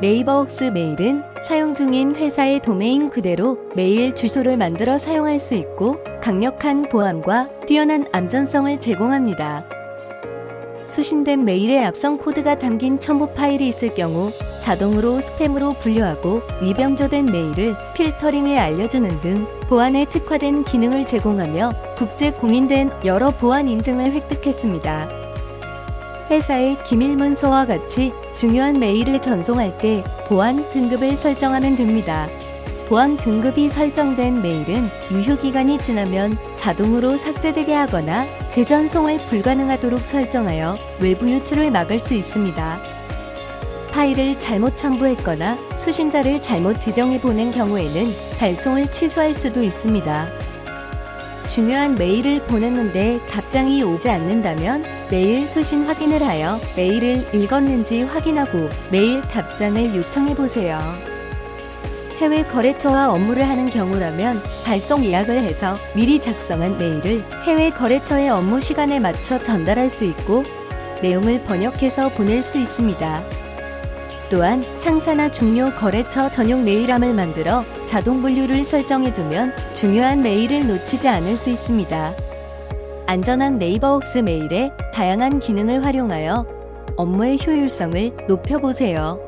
네이버웍스 메일은 사용 중인 회사의 도메인 그대로 메일 주소를 만들어 사용할 수 있고 강력한 보안과 뛰어난 안전성을 제공합니다. 수신된 메일에 앞선 코드가 담긴 첨부 파일이 있을 경우 자동으로 스팸으로 분류하고 위병조된 메일을 필터링해 알려주는 등 보안에 특화된 기능을 제공하며 국제 공인된 여러 보안 인증을 획득했습니다. 회사의 기밀 문서와 같이 중요한 메일을 전송할 때 보안 등급을 설정하면 됩니다. 보안 등급이 설정된 메일은 유효기간이 지나면 자동으로 삭제되게 하거나 재전송을 불가능하도록 설정하여 외부 유출을 막을 수 있습니다. 파일을 잘못 첨부했거나 수신자를 잘못 지정해 보낸 경우에는 발송을 취소할 수도 있습니다. 중요한 메일을 보냈는데 답장이 오지 않는다면 메일 수신 확인을 하여 메일을 읽었는지 확인하고 메일 답장을 요청해 보세요. 해외 거래처와 업무를 하는 경우라면 발송 예약을 해서 미리 작성한 메일을 해외 거래처의 업무 시간에 맞춰 전달할 수 있고 내용을 번역해서 보낼 수 있습니다. 또한 상사나 중요 거래처 전용 메일함을 만들어 자동 분류를 설정해 두면 중요한 메일을 놓치지 않을 수 있습니다. 안전한 네이버웍스 메일에 다양한 기능을 활용하여 업무의 효율성을 높여보세요.